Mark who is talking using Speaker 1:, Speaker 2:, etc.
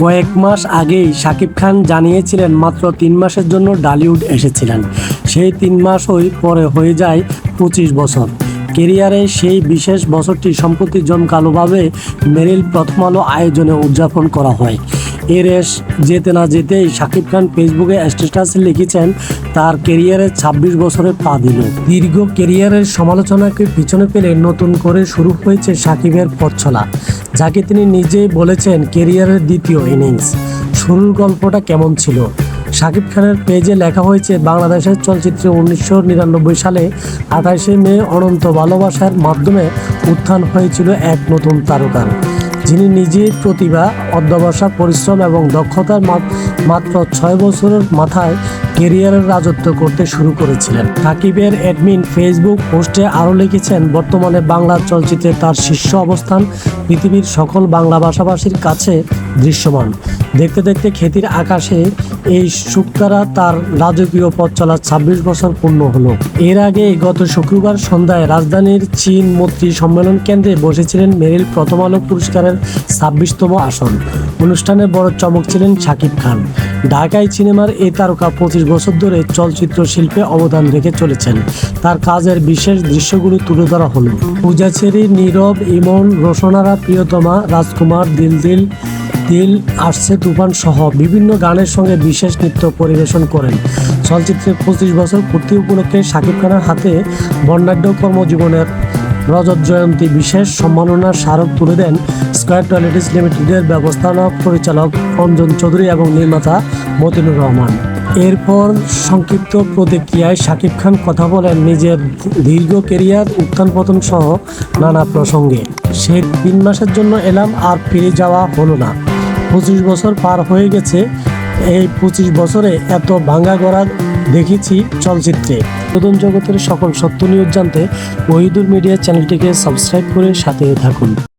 Speaker 1: কয়েক মাস আগেই শাকিব খান জানিয়েছিলেন মাত্র তিন মাসের জন্য ডালিউড এসেছিলেন। সেই তিন মাস ওই পরে হয়ে যায় পঁচিশ বছর। কেরিয়ারে সেই বিশেষ বছরটি সম্প্রতি জমকালোভাবে মেরিল প্রথম আলো আয়োজনে উদযাপন করা হয়। এ রেস যেতে না যেতেই শাকিব খান ফেসবুকে স্ট্যাটাসে লিখেছেন, তার কেরিয়ারে ২৬ বছরে পা দিল। দীর্ঘ কেরিয়ারের সমালোচনাকে পিছনে ফেলে নতুন করে শুরু হয়েছে শাকিবের পথ চলা যাকে তিনি নিজেই বলেছেন কেরিয়ারের দ্বিতীয় ইনিংস। শুরুর গল্পটা কেমন ছিল? শাকিব খানের পেজে লেখা হয়েছে, বাংলাদেশের চলচ্চিত্রে উনিশশো নিরানব্বই সালে আঠাশে মে অনন্ত ভালোবাসার মাধ্যমে উত্থান হয়েছিল এক নতুন তারকার যিনি নিজের প্রতিভা অধ্যবসা পরিশ্রম এবং দক্ষতার মাত্র ছয় বছরের মাথায় কেরিয়ারের রাজত্ব করতে শুরু করেছিলেন। সাকিবের অ্যাডমিন ফেসবুক পোস্টে আরও লিখেছেন, বর্তমানে বাংলা চলচ্চিত্রে তার শীর্ষ অবস্থান পৃথিবীর সকল বাংলা ভাষাভাষীর কাছে দৃশ্যমান। দেখতে দেখতে খ্যাতির আকাশে এই শুক্তারা তার রাজকীয় পথ চলা ছাব্বিশ বছর পূর্ণ হলো। এর আগে গত শুক্রবার সন্ধ্যায় রাজধানীর চীন মৈত্রী সম্মেলন কেন্দ্রে বসেছিলেন মেরিল প্রথম আলো পুরস্কারের ছাব্বিশতম আসন। অনুষ্ঠানে বড় চমক ছিলেন শাকিব খান। ঢাকায় সিনেমার এই তারকা পঁচিশ বছর ধরে চলচ্চিত্র শিল্পে অবদান রেখে চলেছেন। তার কাজের বিশেষ দৃশ্যগুলো তুলে ধরা হলো। পূজা ছেড়ি নীরব, ইমন, রোশনারা, প্রিয়তমা, রাজকুমার দিল দিল দিল আসছে তুফান সহ বিভিন্ন গানের সঙ্গে বিশেষ নৃত্য পরিবেশন করেন। চলচ্চিত্রের পঁচিশ বছর পূর্তি উপলক্ষে শাকিব খানের হাতে বর্ণাঢ্য কর্মজীবনের রজত জয়ন্তী বিশেষ সম্মাননার স্মারক তুলে দেন স্কয়ার টয়লেটিস লিমিটেডের ব্যবস্থাপনা পরিচালক অঞ্জন চৌধুরী এবং নির্মাতা মতিনুর রহমান। এরপর সংক্ষিপ্ত প্রতিক্রিয়ায় শাকিব খান কথা বলেন নিজের দীর্ঘ কেরিয়ার উত্থান পতন সহ নানা প্রসঙ্গে। সে তিন মাসের জন্য এলাম, আর ফিরে যাওয়া হলো না। পঁচিশ বছর পার হয়ে গেছে, এই পঁচিশ বছরে এত ভাঙ্গা গড়া দেখেছি চলচ্চিত্রে। বিনোদন জগতের সকল সত্য নিউজ জানতে ওহিদুর মিডিয়া চ্যানেলটিকে সাবস্ক্রাইব করে সাথে থাকুন।